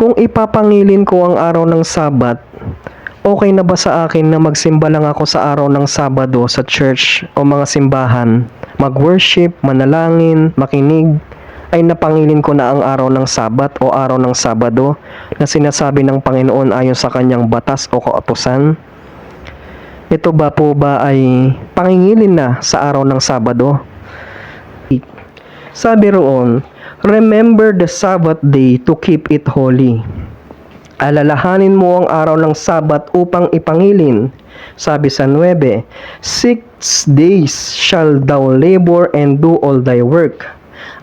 Kung ipapangilin ko ang araw ng Sabat, okay na ba sa akin na magsimba lang ako sa araw ng Sabado sa church o mga simbahan, mag-worship, manalangin, makinig, ay napangilin ko na ang araw ng Sabat o araw ng Sabado na sinasabi ng Panginoon ayon sa kanyang batas o kautosan? Ito ba po ba ay pangingilin na sa araw ng Sabado? Sabi roon, Remember the Sabbath day to keep it holy. Alalahanin mo ang araw ng Sabat upang ipangilin. Sabi sa 9, Six days shall thou labor and do all thy work.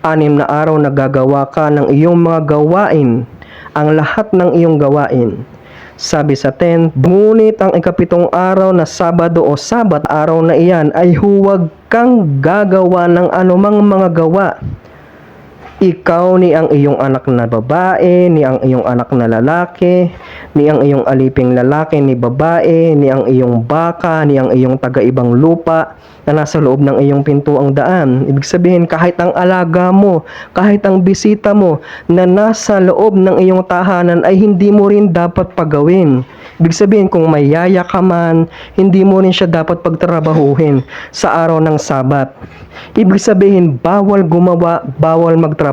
Anim na araw na gagawa ka ng iyong mga gawain, ang lahat ng iyong gawain. Sabi sa 10, Ngunit ang ikapitong araw na Sabado o Sabat, araw na iyan ay huwag kang gagawa ng anumang mga gawa. Ikaw ni ang iyong anak na babae, ni ang iyong anak na lalaki, ni ang iyong aliping lalaki ni babae, ni ang iyong baka, ni ang iyong taga-ibang lupa na nasa loob ng iyong pintuang daan. Ibig sabihin, kahit ang alaga mo, kahit ang bisita mo na nasa loob ng iyong tahanan ay hindi mo rin dapat pagawin. Ibig sabihin, kung may yaya ka man, hindi mo rin siya dapat pagtrabahuhin sa araw ng Sabat. Ibig sabihin, bawal gumawa, bawal magtrabaho.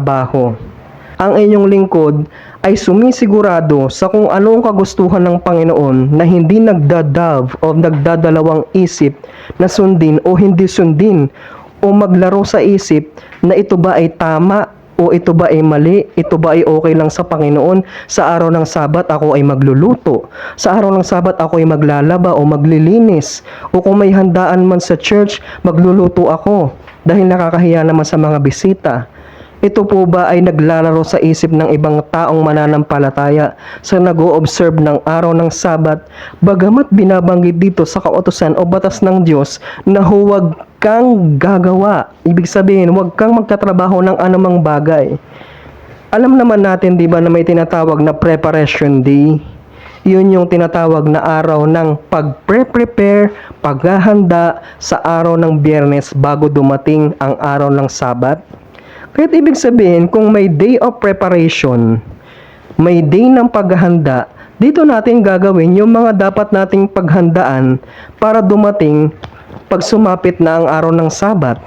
Ang inyong lingkod ay sumisigurado sa kung ano ang kagustuhan ng Panginoon na hindi nagdadav o nagdadalawang isip na sundin o hindi sundin o maglaro sa isip na ito ba ay tama o ito ba ay mali? Ito ba ay okay lang sa Panginoon? Sa araw ng Sabat ako ay magluluto. Sa araw ng Sabat ako ay maglalaba o maglilinis. O kung may handaan man sa church, magluluto ako dahil nakakahiya naman sa mga bisita. Ito po ba ay naglalaro sa isip ng ibang taong mananampalataya sa nag-o-observe ng araw ng Sabat bagamat binabanggit dito sa kautosan o batas ng Diyos na huwag kang gagawa. Ibig sabihin, huwag kang magtatrabaho ng anumang bagay. Alam naman natin 'di ba na may tinatawag na preparation day. Yun yung tinatawag na araw ng pag-prepare, paghahanda sa araw ng biyernes bago dumating ang araw ng Sabat. Kaya ibig sabihin, kung may day of preparation, may day ng paghahanda, dito natin gagawin yung mga dapat nating paghandaan para dumating pag sumapit na ang araw ng Sabat.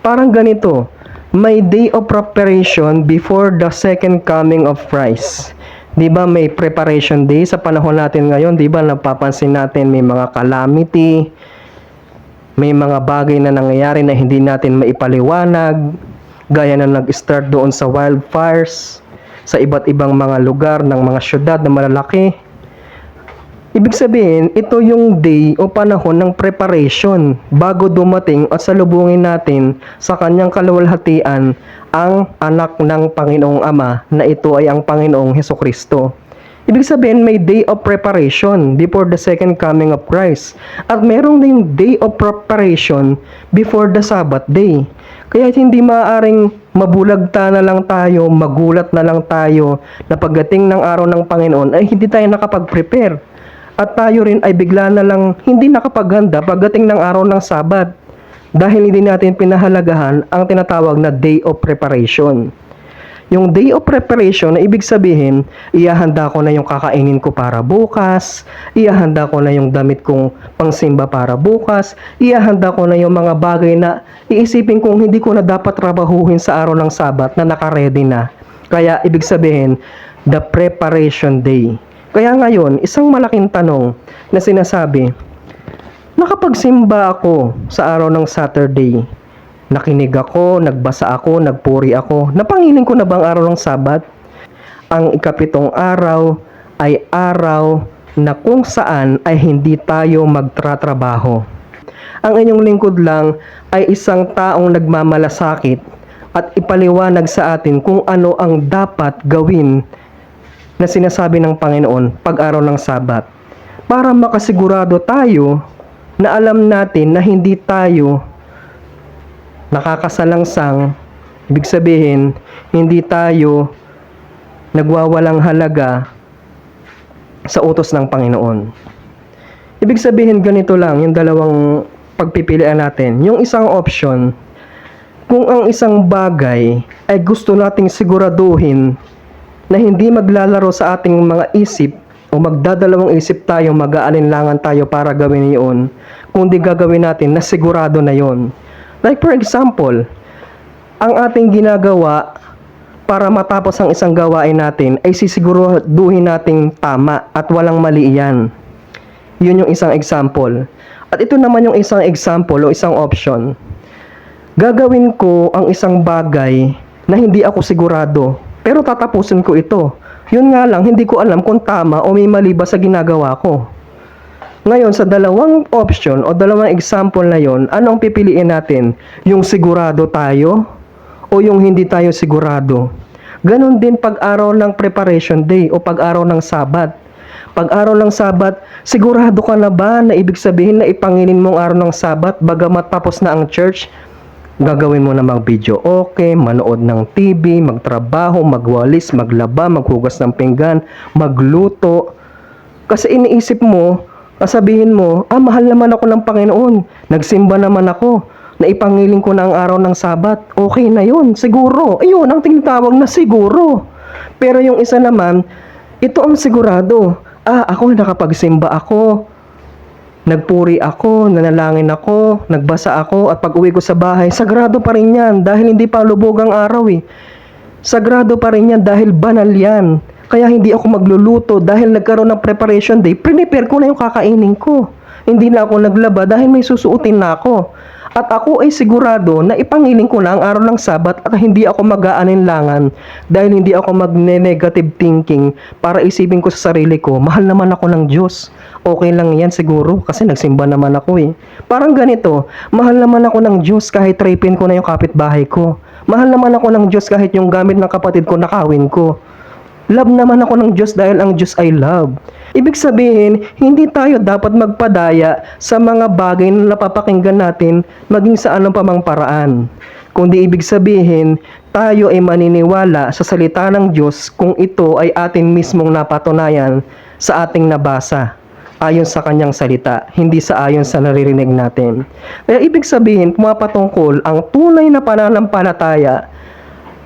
Parang ganito, may day of preparation before the second coming of Christ. 'Di ba may preparation day sa panahon natin ngayon, 'di ba napapansin natin may mga calamity, may mga bagay na nangyayari na hindi natin maipaliwanag, gaya na nag-start doon sa wildfires sa iba't ibang mga lugar ng mga syudad na malalaki. Ibig sabihin, ito yung day o panahon ng preparation bago dumating at salubungin natin sa kanyang kaluwalhatian ang anak ng Panginoong Ama na ito ay ang Panginoong Heso Kristo. Ibig sabihin, may day of preparation before the second coming of Christ. At merong ding day of preparation before the Sabbath day. Kaya hindi maaaring mabulagta na lang tayo, magulat na lang tayo na pagdating ng araw ng Panginoon ay hindi tayo nakapag-prepare. At tayo rin ay bigla na lang hindi nakapaghanda pagdating ng araw ng Sabat dahil hindi natin pinahalagahan ang tinatawag na day of preparation. Yung day of preparation na ibig sabihin, iyahanda ko na yung kakainin ko para bukas, iyahanda ko na yung damit kong pangsimba para bukas, iyahanda ko na yung mga bagay na iisipin kong hindi ko na dapat trabahuhin sa araw ng Sabat na nakaredy na. Kaya ibig sabihin, the preparation day. Kaya ngayon, isang malaking tanong na sinasabi, nakapagsimba ako sa araw ng Saturday. Nakinig ako, nagbasa ako, nagpuri ako. Napangiling ko na bang araw ng Sabat? Ang ikapitong araw ay araw na kung saan ay hindi tayo magtratrabaho. Ang inyong lingkod lang ay isang taong nagmamalasakit at ipaliwanag sa atin kung ano ang dapat gawin na sinasabi ng Panginoon pag-araw ng Sabat para makasigurado tayo na alam natin na hindi tayo nakakasalangsang ibig sabihin hindi tayo nagwawalang halaga sa utos ng Panginoon. Ibig sabihin ganito lang yung dalawang pagpipilian natin. Yung isang option, kung ang isang bagay ay gusto nating siguraduhin na hindi maglalaro sa ating mga isip o magdadalawang isip tayo, mag-aalinlangan tayo para gawin yun, kundi gagawin natin na sigurado na yon. Like for example, ang ating ginagawa para matapos ang isang gawain natin ay sisiguraduhin nating tama at walang mali yan. Yun yung isang example. At ito naman yung isang example o isang option. Gagawin ko ang isang bagay na hindi ako sigurado, pero tatapusin ko ito. Yun nga lang, hindi ko alam kung tama o may mali ba sa ginagawa ko. Ngayon, sa dalawang option o dalawang example na yon, ano ang pipiliin natin? Yung sigurado tayo o yung hindi tayo sigurado? Ganon din pag-araw ng preparation day o pag-araw ng sabat. Pag-araw ng sabat, sigurado ka na ba na ibig sabihin na ipanginin mong araw ng sabat bagamat tapos na ang church? Gagawin mo na mag-video okay, manood ng TV, magtrabaho, magwalis, maglaba, maghugas ng pinggan, magluto. Kasi iniisip mo, sabihin mo, ah, mahal naman ako ng Panginoon. Nagsimba naman ako. Naipangiling ko na ang araw ng Sabat. Okay na yun, siguro. Ayun, ang tinatawag na siguro. Pero yung isa naman, ito ang sigurado. Ah, ako nakapagsimba ako. Nagpuri ako, nanalangin ako, nagbasa ako, at pag uwi ko sa bahay, sagrado pa rin yan dahil hindi pa lubog ang araw eh. Sagrado pa rin yan dahil banal yan. Kaya hindi ako magluluto dahil nagkaroon ng preparation day, prepare ko na yung kakainin ko. Hindi na ako naglaba dahil may susuotin na ako. At ako ay sigurado na ipangiling ko na ang araw ng Sabat at hindi ako mag-aaninlangan dahil hindi ako magne-negative thinking para isipin ko sa sarili ko, mahal naman ako ng Diyos. Okay lang yan siguro kasi nagsimba naman ako eh. Parang ganito, mahal naman ako ng Diyos kahit rapin ko na yung kapitbahay ko. Mahal naman ako ng Diyos kahit yung gamit ng kapatid ko nakawin ko. Love naman ako ng Diyos dahil ang Diyos ay love. Ibig sabihin, hindi tayo dapat magpadaya sa mga bagay na napapakinggan natin maging sa anong pamang paraan. Kundi ibig sabihin, tayo ay maniniwala sa salita ng Diyos kung ito ay atin mismong napatunayan sa ating nabasa ayon sa kanyang salita, hindi sa ayon sa naririnig natin. Kaya ibig sabihin, pumapatungkol ang tunay na pananampalataya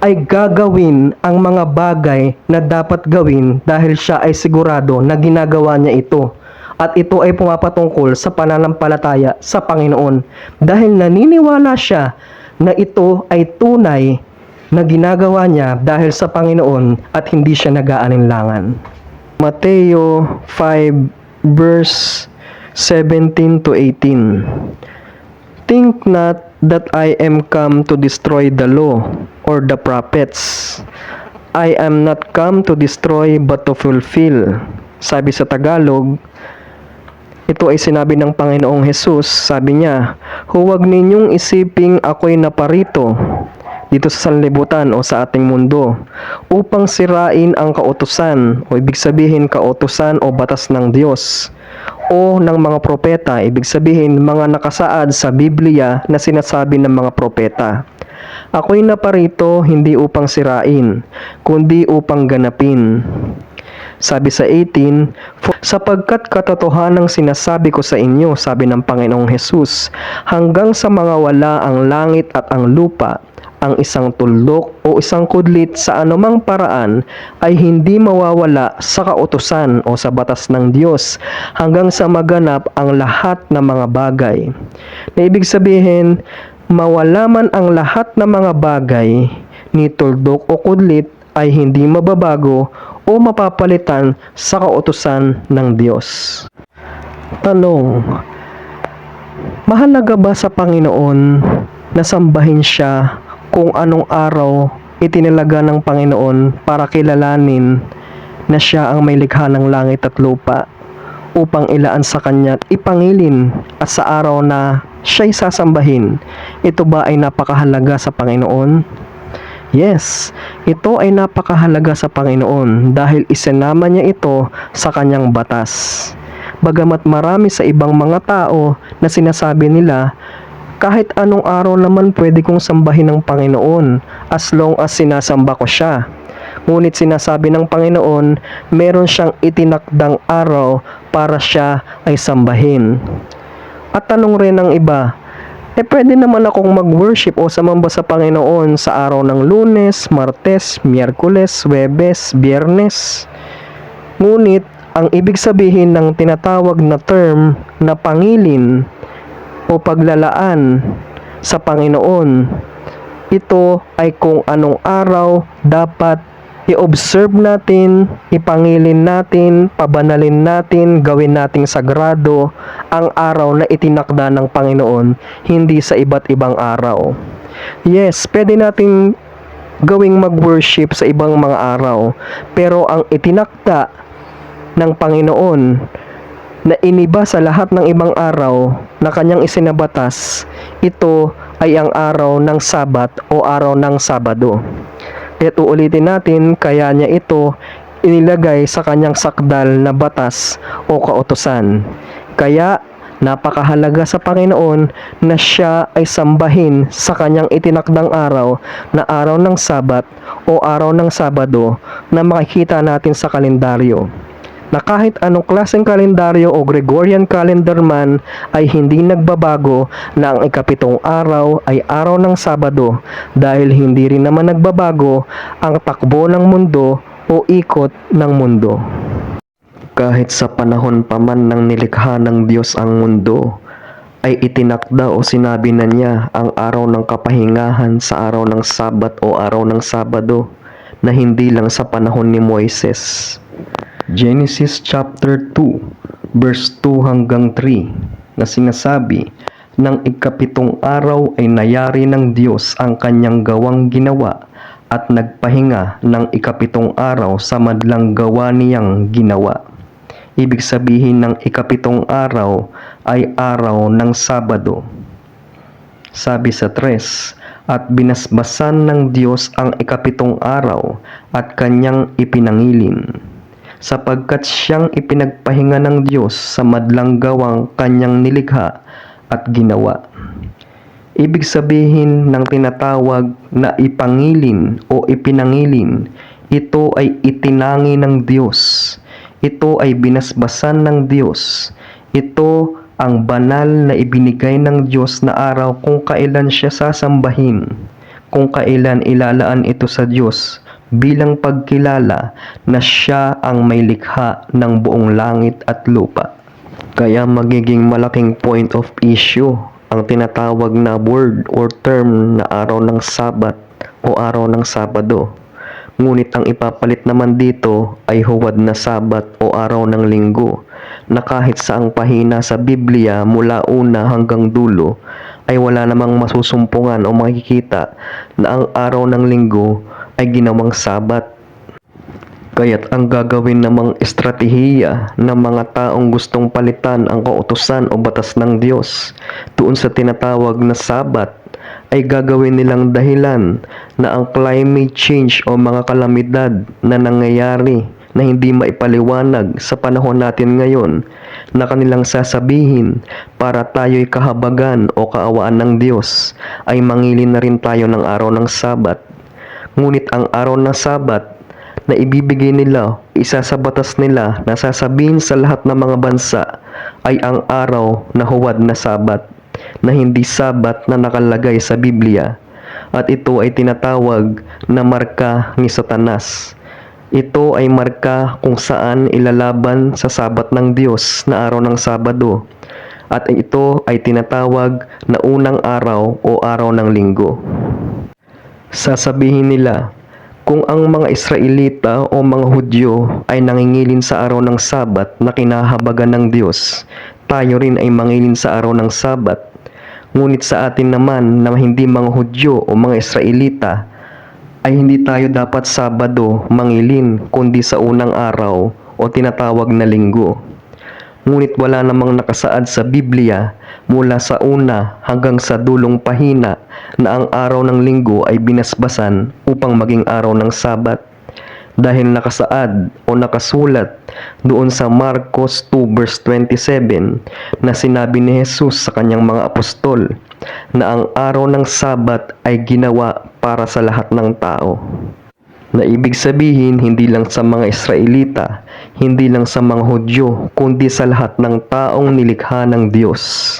ay gagawin ang mga bagay na dapat gawin dahil siya ay sigurado na ginagawa niya ito. At ito ay pumapatungkol sa pananampalataya sa Panginoon dahil naniniwala siya na ito ay tunay na ginagawa niya dahil sa Panginoon at hindi siya nag-aalinlangan. Mateo 5 verse 17 to 18 Think not that I am come to destroy the law or the prophets. I am not come to destroy but to fulfill. Sabi sa Tagalog, ito ay sinabi ng Panginoong Hesus, sabi niya, Huwag ninyong isiping ako'y naparito dito sa sanlibutan o sa ating mundo upang sirain ang kautusan o ibig sabihin kautusan o batas ng Diyos o ng mga propeta, ibig sabihin mga nakasaad sa Biblia na sinasabi ng mga propeta. Ako'y naparito hindi upang sirain, kundi upang ganapin. Sabi sa 18, sapagkat katotohanang sinasabi ko sa inyo, sabi ng Panginoong Hesus, hanggang sa mga wala ang langit at ang lupa, ang isang tuldok o isang kudlit sa anumang paraan ay hindi mawawala sa kautusan o sa batas ng Diyos hanggang sa maganap ang lahat ng mga bagay. Na ibig sabihin, mawala man ang lahat ng mga bagay ni tuldok o kudlit ay hindi mababago o mapapalitan sa kautusan ng Diyos. Tanong, mahalaga ba sa Panginoon na sambahin siya kung anong araw itinalaga ng Panginoon para kilalanin na siya ang may likha ng langit at lupa upang ilaan sa kanya at ipangilin at sa araw na siya'y sasambahin. Ito ba ay napakahalaga sa Panginoon? Yes, ito ay napakahalaga sa Panginoon dahil isinama niya ito sa kanyang batas. Bagamat marami sa ibang mga tao na sinasabi nila kahit anong araw naman pwede kong sambahin ng Panginoon as long as sinasamba ko siya. Ngunit sinasabi ng Panginoon, meron siyang itinakdang araw para siya ay sambahin. At tanong rin ng iba, eh pwede naman akong mag-worship o sumamba sa Panginoon sa araw ng lunes, martes, miyerkules, webes, biyernes. Ngunit, ang ibig sabihin ng tinatawag na term na pangilin o paglalaan sa Panginoon, ito ay kung anong araw dapat i-observe natin, ipangilin natin, pabanalin natin, gawin nating sagrado ang araw na itinakda ng Panginoon, hindi sa iba't ibang araw. Yes, pwede nating gawing mag-worship sa ibang mga araw, pero ang itinakda ng Panginoon na iniba sa lahat ng ibang araw na kanyang isinabatas, ito ay ang araw ng Sabat o araw ng Sabado. Kaya't uulitin natin, kaya niya ito inilagay sa kanyang sakdal na batas o kautosan. Kaya napakahalaga sa Panginoon na siya ay sambahin sa kanyang itinakdang araw na araw ng Sabat o araw ng Sabado na makikita natin sa kalendaryo na kahit anong klaseng kalendaryo o Gregorian calendar man ay hindi nagbabago na ang ikapitong araw ay araw ng Sabado dahil hindi rin naman nagbabago ang takbo ng mundo o ikot ng mundo. Kahit sa panahon pa man ng nilikha ng Diyos ang mundo, ay itinakda o sinabi na niya ang araw ng kapahingahan sa araw ng Sabat o araw ng Sabado na hindi lang sa panahon ni Moises. Genesis chapter 2 verse 2 hanggang 3 na sinasabi ng ikapitong araw ay nayari ng Diyos ang kanyang gawang ginawa at nagpahinga ng ikapitong araw sa madlang gawa niyang ginawa. Ibig sabihin ng ikapitong araw ay araw ng Sabado. Sabi sa 3, at binasbasan ng Diyos ang ikapitong araw at kanyang ipinangilin sapagkat siyang ipinagpahinga ng Diyos sa madlang gawang kanyang nilikha at ginawa. Ibig sabihin ng tinatawag na ipangilin o ipinangilin, ito ay itinangi ng Diyos. Ito ay binasbasan ng Diyos. Ito ang banal na ibinigay ng Diyos na araw kung kailan siya sasambahin, kung kailan ilalaan ito sa Diyos bilang pagkilala na siya ang may likha ng buong langit at lupa. Kaya magiging malaking point of issue ang tinatawag na word or term na araw ng Sabat o araw ng Sabado. Ngunit ang ipapalit naman dito ay huwad na Sabat o araw ng Linggo na kahit saang pahina sa Biblia mula una hanggang dulo ay wala namang masusumpungan o makikita na ang araw ng Linggo ay ginawang sabat. Kaya't ang gagawin namang estratehiya ng mga taong gustong palitan ang kautusan o batas ng Diyos tuon sa tinatawag na sabat ay gagawin nilang dahilan na ang climate change o mga kalamidad na nangyayari na hindi maipaliwanag sa panahon natin ngayon na kanilang sasabihin para tayo'y kahabagan o kaawaan ng Diyos ay mangilin na rin tayo ng araw ng Sabat Ngunit ang araw ng Sabat na ibibigay nila, isa sa batas nila na sasabihin sa lahat ng mga bansa ay ang araw na huwad na Sabat na hindi Sabat na nakalagay sa Biblia at ito ay tinatawag na marka ni Satanas. Ito ay marka kung saan ilalaban sa sabat ng Diyos na araw ng Sabado at ito ay tinatawag na unang araw o araw ng linggo. Sasabihin nila, kung ang mga Israelita o mga Hudyo ay nangingilin sa araw ng Sabat na kinahabagan ng Diyos, tayo rin ay mangilin sa araw ng Sabat. Ngunit sa atin naman na hindi mga Hudyo o mga Israelita, ay hindi tayo dapat Sabado mangilin kundi sa unang araw o tinatawag na linggo. Ngunit wala namang nakasaad sa Biblia mula sa una hanggang sa dulong pahina na ang araw ng linggo ay binasbasan upang maging araw ng Sabat. Dahil nakasaad o nakasulat doon sa Marcos 2 verse 27 na sinabi ni Jesus sa kanyang mga apostol na ang araw ng Sabat ay ginawa para sa lahat ng tao na ibig sabihin hindi lang sa mga Israelita, hindi lang sa mga Hudyo, kundi sa lahat ng taong nilikha ng Diyos.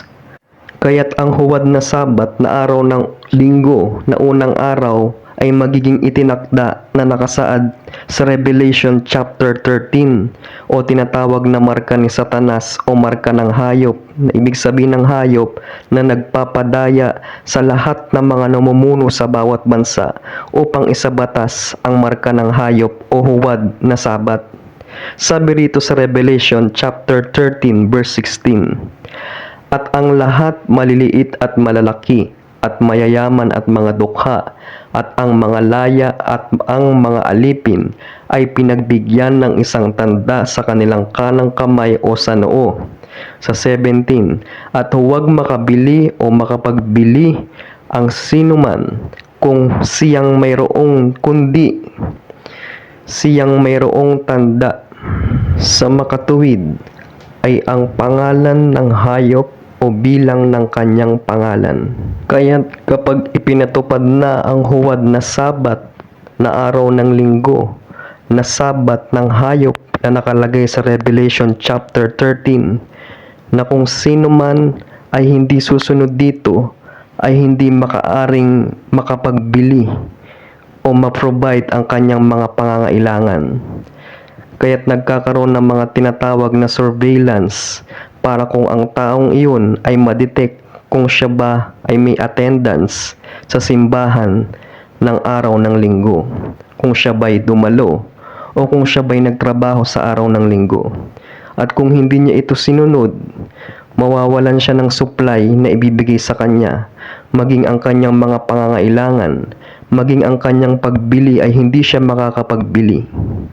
Kaya't ang huwad na sabat na araw ng linggo na unang araw ay magiging itinakda na nakasaad sa Revelation chapter 13 o tinatawag na marka ni Satanas o marka ng hayop na ibig sabihin ng hayop na nagpapadaya sa lahat ng mga namumuno sa bawat bansa upang isabatas ang marka ng hayop o huwad na sabat. Sabi rito sa Revelation chapter 13 verse 16 At ang lahat maliliit at malalaki at mayayaman at mga dukha at ang mga laya at ang mga alipin ay pinagbigyan ng isang tanda sa kanilang kanang kamay o sa noo. Sa 17, at huwag makabili o makapagbili ang sinuman kung siyang mayroong kundi siyang mayroong tanda sa makatuwid ay ang pangalan ng hayop o bilang ng kanyang pangalan. Kaya't kapag ipinatupad na ang huwad na sabat na araw ng linggo, na sabat ng hayop na nakalagay sa Revelation chapter 13, na kung sino man ay hindi susunod dito, ay hindi makaaring makapagbili o ma-provide ang kanyang mga pangangailangan. Kaya't nagkakaroon ng mga tinatawag na surveillance para kung ang taong iyon ay madetect kung siya ba ay may attendance sa simbahan ng araw ng linggo, kung siya ba'y dumalo o kung siya ba'y nagtrabaho sa araw ng linggo. At kung hindi niya ito sinunod, mawawalan siya ng supply na ibibigay sa kanya, maging ang kanyang mga pangangailangan, maging ang kanyang pagbili ay hindi siya makakapagbili.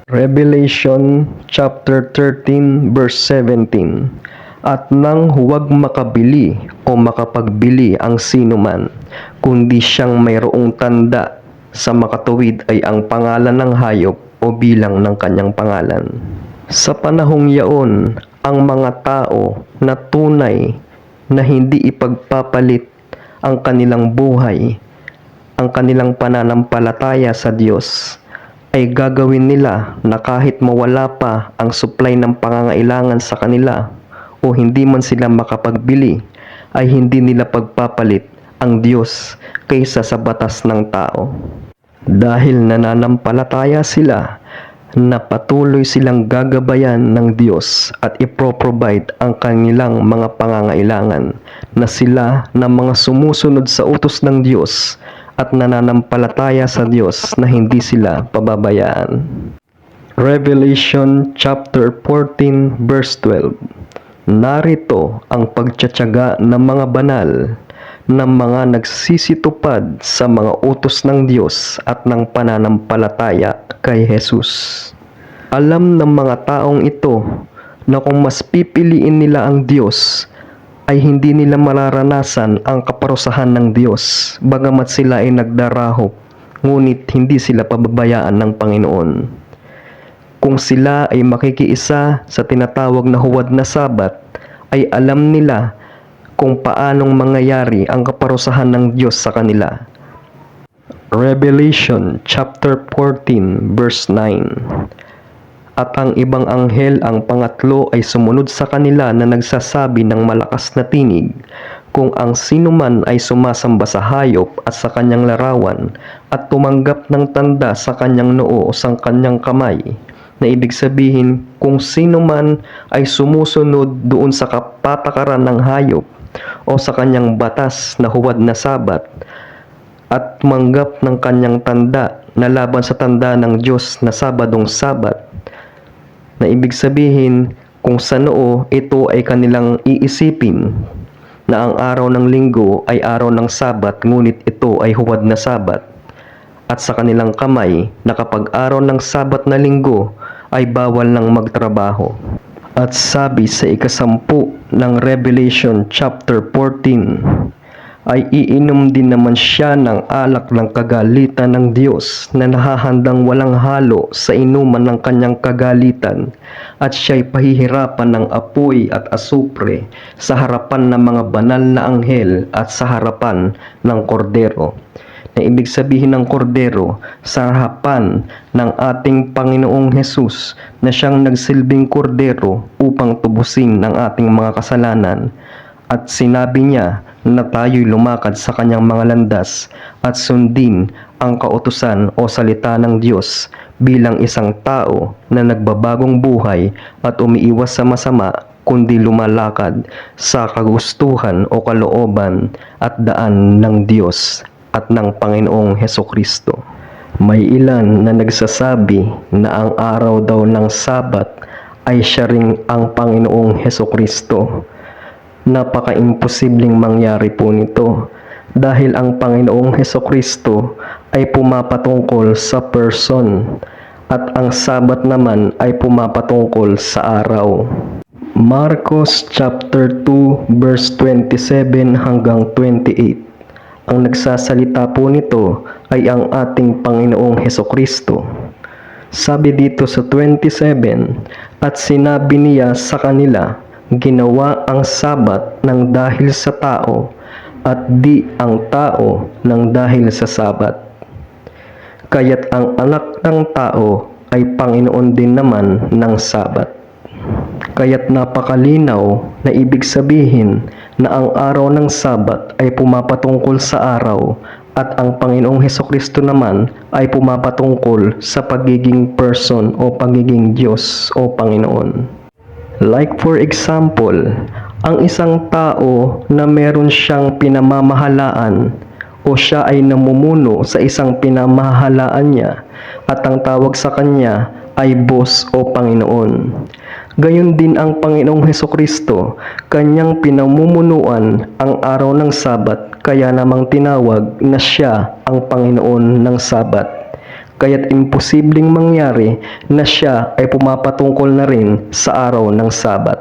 Revelation chapter 13 verse 17 At nang huwag makabili o makapagbili ang sino man, kundi siyang mayroong tanda sa makatuwid ay ang pangalan ng hayop o bilang ng kanyang pangalan. Sa panahong yaon, ang mga tao na tunay na hindi ipagpapalit ang kanilang buhay, ang kanilang pananampalataya sa Diyos, ay gagawin nila na kahit mawala pa ang supply ng pangangailangan sa kanila o hindi man sila makapagbili, ay hindi nila pagpapalit ang Diyos kaysa sa batas ng tao. Dahil nananampalataya sila na patuloy silang gagabayan ng Diyos at ipro-provide ang kanilang mga pangangailangan na sila na mga sumusunod sa utos ng Diyos at nananampalataya sa Diyos na hindi sila pababayaan. Revelation chapter 14 verse 12 Narito ang pagtsatsaga ng mga banal ng mga nagsisitupad sa mga utos ng Diyos at ng pananampalataya kay Jesus. Alam ng mga taong ito na kung mas pipiliin nila ang Diyos ay hindi nila mararanasan ang kaparusahan ng Diyos bagamat sila ay nagdarahop ngunit hindi sila pababayaan ng Panginoon. Kung sila ay makikiisa sa tinatawag na huwad na sabat, ay alam nila kung paanong mangyayari ang kaparusahan ng Diyos sa kanila. Revelation chapter 14 verse 9 At ang ibang anghel ang pangatlo ay sumunod sa kanila na nagsasabi ng malakas na tinig kung ang sinuman ay sumasamba sa hayop at sa kanyang larawan at tumanggap ng tanda sa kanyang noo o sa kanyang kamay na ibig sabihin kung sino man ay sumusunod doon sa kapatakaran ng hayop o sa kanyang batas na huwad na sabat at tumanggap ng kanyang tanda na laban sa tanda ng Diyos na Sabadong Sabat na ibig sabihin kung sa noo ito ay kanilang iisipin na ang araw ng linggo ay araw ng Sabat ngunit ito ay huwad na Sabat at sa kanilang kamay na kapag araw ng Sabat na linggo ay bawal nang magtrabaho. At sabi sa ikasampu ng Revelation chapter 14 ay iinom din naman siya ng alak ng kagalitan ng Diyos na nahahandang walang halo sa inuman ng kanyang kagalitan at siya'y pahihirapan ng apoy at asupre sa harapan ng mga banal na anghel at sa harapan ng kordero na ibig sabihin ng kordero sa harapan ng ating Panginoong Hesus na siyang nagsilbing kordero upang tubusin ng ating mga kasalanan. At sinabi niya na tayo'y lumakad sa kanyang mga landas at sundin ang kautusan o salita ng Diyos bilang isang tao na nagbabagong buhay at umiiwas sa masama kundi lumalakad sa kagustuhan o kalooban at daan ng Diyos at ng Panginoong Heso Kristo. May ilan na nagsasabi na ang araw daw ng Sabat ay siya ring ang Panginoong Heso Kristo. Napaka-imposibleng mangyari po nito dahil ang Panginoong Heso Kristo ay pumapatungkol sa person at ang Sabat naman ay pumapatungkol sa araw. Marcos chapter 2 verse 27 hanggang 28. Ang nagsasalita po nito ay ang ating Panginoong Heso Kristo. Sabi dito sa 27, at sinabi niya sa kanila, ginawa ang sabat ng dahil sa tao, at di ang tao ng dahil sa sabat. Kaya't ang anak ng tao ay Panginoon din naman ng sabat. Kaya't napakalinaw na ibig sabihin na ang araw ng Sabat ay pumapatungkol sa araw at ang Panginoong Heso Kristo naman ay pumapatungkol sa pagiging person o pagiging Diyos o Panginoon. Like for example, ang isang tao na meron siyang pinamamahalaan o siya ay namumuno sa isang pinamahalaan niya at ang tawag sa kanya ay boss o Panginoon. Gayon din ang Panginoong Heso Kristo, kanyang pinamumunuan ang araw ng Sabat, kaya namang tinawag na siya ang Panginoon ng Sabat. Kaya't imposibleng mangyari na siya ay pumapatungkol na rin sa araw ng Sabat.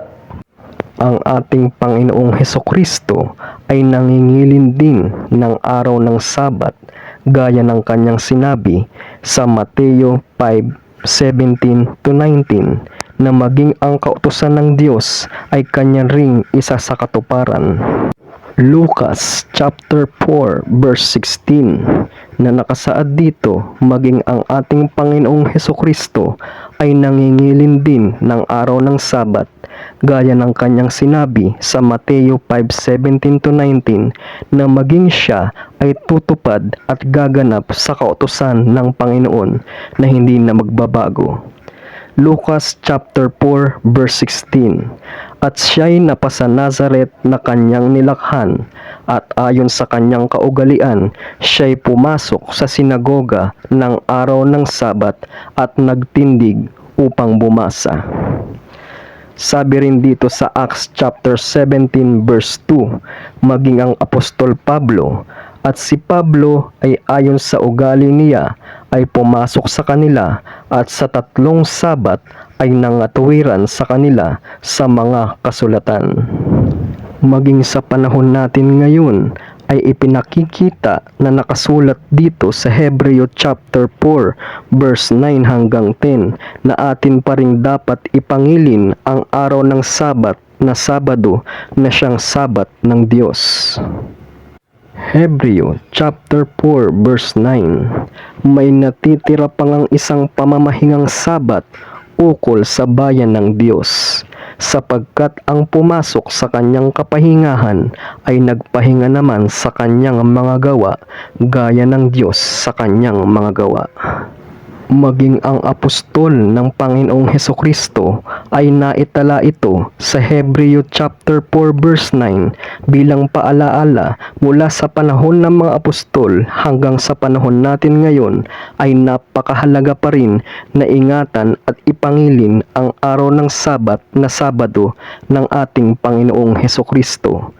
Ang ating Panginoong Heso Kristo ay nangingilin din ng araw ng Sabat gaya ng kanyang sinabi sa Mateo 5:17 to 19 na maging ang kautusan ng Diyos ay kanya ring isa sa katuparan. Lucas chapter 4 verse 16 na nakasaad dito maging ang ating Panginoong Heso Kristo ay nangingilin din ng araw ng Sabat gaya ng kanyang sinabi sa Mateo 5:17 to 19 na maging siya ay tutupad at gaganap sa kautusan ng Panginoon na hindi na magbabago. Lucas chapter 4 verse 16 At siya'y napasa Nazaret na kanyang nilakhan at ayon sa kanyang kaugalian siya'y pumasok sa sinagoga ng araw ng Sabat at nagtindig upang bumasa. Sabi rin dito sa Acts chapter 17 verse 2, maging ang apostol Pablo at si Pablo ay ayon sa ugali niya ay pumasok sa kanila at sa tatlong sabat ay nangatuwiran sa kanila sa mga kasulatan. Maging sa panahon natin ngayon ay ipinakikita na nakasulat dito sa Hebreo chapter 4 verse 9 hanggang 10 na atin pa rin dapat ipangilin ang araw ng Sabat na Sabado na siyang Sabat ng Diyos. Hebreo chapter 4 verse 9 May natitira pa ngang isang pamamahingang sabat ukol sa bayan ng Diyos sapagkat ang pumasok sa kanyang kapahingahan ay nagpahinga naman sa kanyang mga gawa gaya ng Diyos sa kanyang mga gawa maging ang apostol ng Panginoong Heso Kristo ay naitala ito sa Hebreo chapter 4 verse 9 bilang paalaala mula sa panahon ng mga apostol hanggang sa panahon natin ngayon ay napakahalaga pa rin na ingatan at ipangilin ang araw ng Sabat na Sabado ng ating Panginoong Heso Kristo.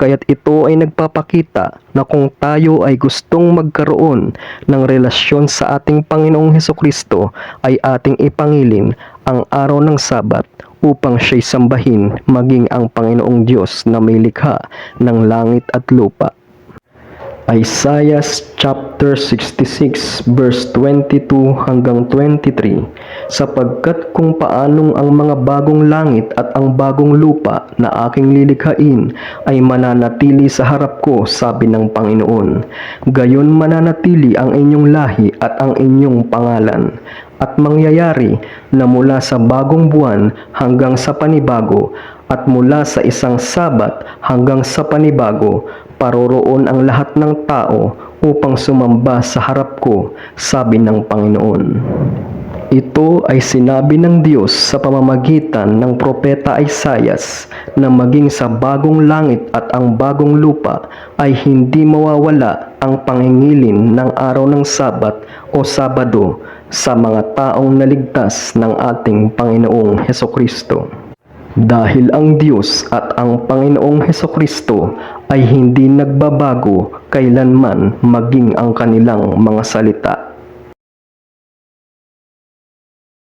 Kaya't ito ay nagpapakita na kung tayo ay gustong magkaroon ng relasyon sa ating Panginoong Heso Kristo ay ating ipangilin ang araw ng Sabat upang siya'y sambahin maging ang Panginoong Diyos na may likha ng langit at lupa. Isaiah chapter 66 verse 22 hanggang 23 sapagkat kung paanong ang mga bagong langit at ang bagong lupa na aking lilikhain ay mananatili sa harap ko sabi ng Panginoon. Gayon mananatili ang inyong lahi at ang inyong pangalan. At mangyayari na mula sa bagong buwan hanggang sa panibago at mula sa isang sabat hanggang sa panibago, paroroon ang lahat ng tao upang sumamba sa harap ko, sabi ng Panginoon. Ito ay sinabi ng Diyos sa pamamagitan ng propeta Isaias na maging sa bagong langit at ang bagong lupa ay hindi mawawala ang pangingilin ng araw ng Sabat o Sabado sa mga taong naligtas ng ating Panginoong Heso Kristo. Dahil ang Diyos at ang Panginoong Heso Kristo ay hindi nagbabago kailanman maging ang kanilang mga salita